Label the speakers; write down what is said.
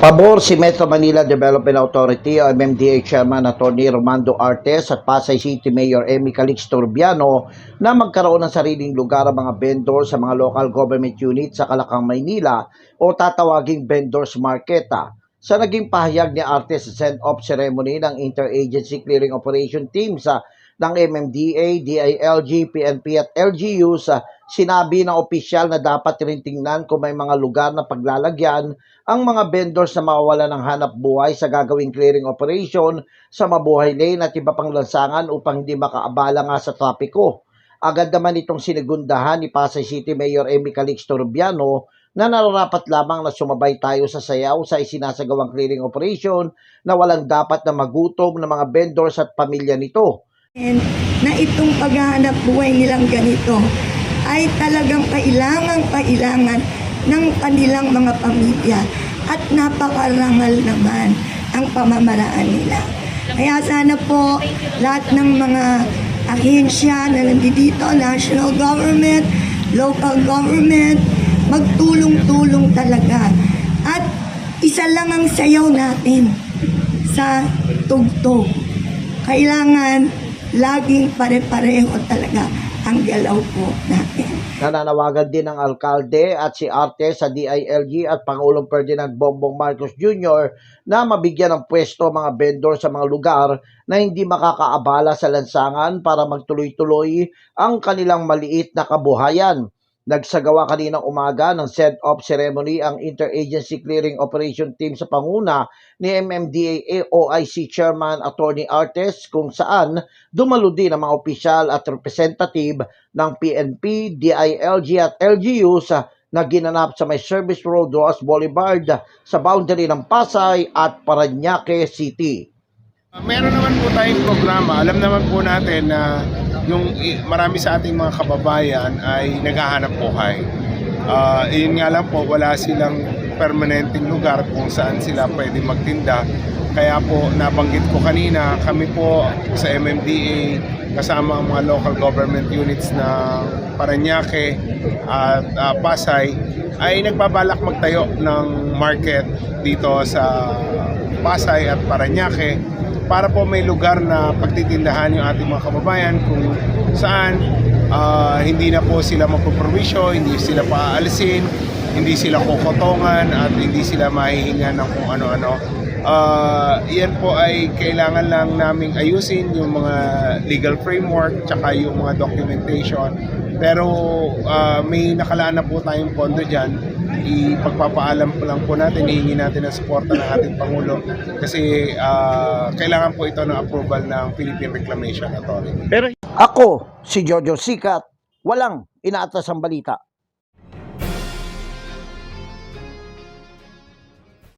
Speaker 1: Pabor si Metro Manila Development Authority o MMDA Chairman Atty. Romando Artes at Pasay City Mayor Amy Calix Turbiano na magkaroon ng sariling lugar ang mga vendor sa mga local government units sa Kalakang, Maynila o tatawaging vendors market. ah. Sa naging pahayag ni Artes sa send-off ceremony ng Interagency Clearing Operation Team sa ng MMDA, DILG, PNP at LGU sa sinabi ng opisyal na dapat rin tingnan kung may mga lugar na paglalagyan ang mga vendors na mawawala ng hanap buhay sa gagawing clearing operation sa Mabuhay Lane at iba pang lansangan upang hindi makaabala nga sa trapiko. Agad naman itong sinigundahan ni Pasay City Mayor Amy Calix Turbiano na nararapat lamang na sumabay tayo sa sayaw sa isinasagawang clearing operation na walang dapat na magutom ng mga vendors at pamilya nito.
Speaker 2: And na itong paghahanap buhay nilang ganito ay talagang kailangan kailangan ng kanilang mga pamilya at napakarangal naman ang pamamaraan nila. Kaya sana po lahat ng mga ahensya na nandito, national government, local government, magtulong-tulong talaga. At isa lang ang sayaw natin sa tugtog kailangan laging pare-pareho talaga ang galaw po natin.
Speaker 1: Nananawagan din ng alkalde at si Arte sa DILG at Pangulong Ferdinand Bongbong Marcos Jr. na mabigyan ng pwesto ang mga vendor sa mga lugar na hindi makakaabala sa lansangan para magtuloy-tuloy ang kanilang maliit na kabuhayan. Nagsagawa kaninang umaga ng send-off ceremony ang Interagency Clearing Operation Team sa panguna ni MMDA OIC Chairman Attorney Artes kung saan dumalo din ang mga opisyal at representative ng PNP, DILG at LGU sa na ginanap sa may Service Road Ross Boulevard sa boundary ng Pasay at Paranaque City.
Speaker 3: Uh, Meron naman po tayong programa. Alam naman po natin na yung marami sa ating mga kababayan ay naghahanap buhay. Ah, yun nga lang po, wala silang permanenteng lugar kung saan sila pwede magtinda. Kaya po, nabanggit ko kanina, kami po sa MMDA, kasama ang mga local government units na Paranaque at ah, Pasay, ay nagbabalak magtayo ng market dito sa Pasay at Paranaque para po may lugar na pagtitindahan yung ating mga kababayan kung saan ah, hindi na po sila mapoprovisyo, hindi sila paaalisin, hindi sila kukotongan at hindi sila mahihinga ng kung ano-ano. Ah, yan po ay kailangan lang naming ayusin yung mga legal framework tsaka yung mga documentation. Pero ah, may nakalaan na po tayong pondo dyan. Ipagpapaalam po lang po natin, hihingi natin ang suporta ng ating Pangulo kasi ah, kailangan po ito ng approval ng Philippine Reclamation Authority.
Speaker 1: Ako, si Jojo Sikat, walang inaatas ang balita.